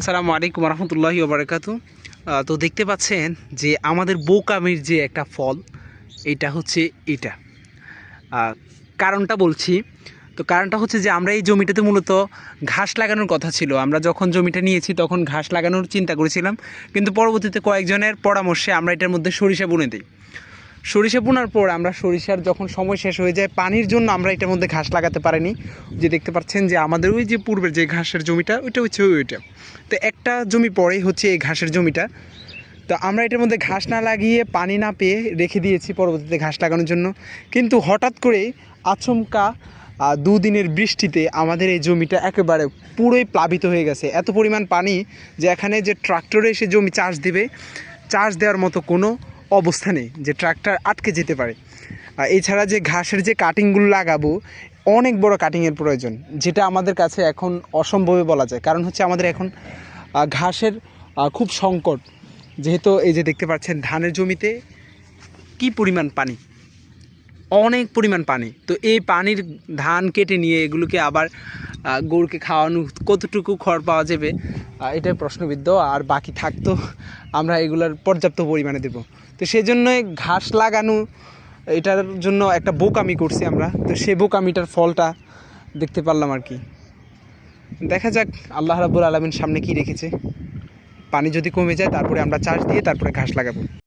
আসসালামু আলাইকুম রহমতুল্লাহি ওবরাকাত তো দেখতে পাচ্ছেন যে আমাদের বোকামির যে একটা ফল, এটা হচ্ছে এটা। কারণটা বলছি। তো কারণটা হচ্ছে যে আমরা এই জমিটাতে মূলত ঘাস লাগানোর কথা ছিল। আমরা যখন জমিটা নিয়েছি তখন ঘাস লাগানোর চিন্তা করেছিলাম। কিন্তু পরবর্তীতে কয়েকজনের পরামর্শে আমরা এটার মধ্যে সরিষা বুনে দিই। সরিষা বোনার পর আমরা সরিষার যখন সময় শেষ হয়ে যায়, পানির জন্য আমরা এটার মধ্যে ঘাস লাগাতে পারিনি। যে দেখতে পাচ্ছেন যে আমাদের ওই যে পূর্বের যে ঘাসের জমিটা, ওইটা হচ্ছে ওইটা। তো একটা জমি পরেই হচ্ছে এই ঘাসের জমিটা। তো আমরা এটার মধ্যে ঘাস না লাগিয়ে, পানি না পেয়ে রেখে দিয়েছি পরবর্তীতে ঘাস লাগানোর জন্য। কিন্তু হঠাৎ করে আচমকা দুদিনের বৃষ্টিতে আমাদের এই জমিটা একেবারে পুরোই প্লাবিত হয়ে গেছে। এত পরিমাণ পানি যে এখানে যে ট্রাক্টরে এসে জমি চাষ দেবে, চাষ দেওয়ার মতো কোনো অবস্থা নেই যে ট্রাক্টর আটকে যেতে পারে। এছাড়া যে ঘাসের যে কাটিংগুলো লাগাবো, অনেক বড় কাটিংয়ের প্রয়োজন, যেটা আমাদের কাছে এখন অসম্ভবে বলা যায়। কারণ হচ্ছে আমাদের এখন ঘাসের খুব সংকট। যেহেতু এই যে দেখতে পাচ্ছেন, ধানের জমিতে কি পরিমাণ পানি? অনেক পরিমাণ পানি। তো এই পানির ধান কেটে নিয়ে এগুলোকে আবার গরুকে খাওয়ানো কতটুকু খড় পাওয়া যাবে এটাই প্রশ্নবিদ্ধ। আর বাকি থাকতো, আমরা এগুলোর পর্যাপ্ত পরিমাণে দেব। তো সেই জন্যই ঘাস লাগানো, এটার জন্য একটা বোকামি করছি আমরা। তো সেই বোকামিটার ফলটা দেখতে পারলাম আর কি। দেখা যাক আল্লাহ রাবুল আলমিন সামনে কি রেখেছে। পানি যদি কমে যায়, তারপরে আমরা চাষ দিয়ে তারপরে ঘাস লাগাবো।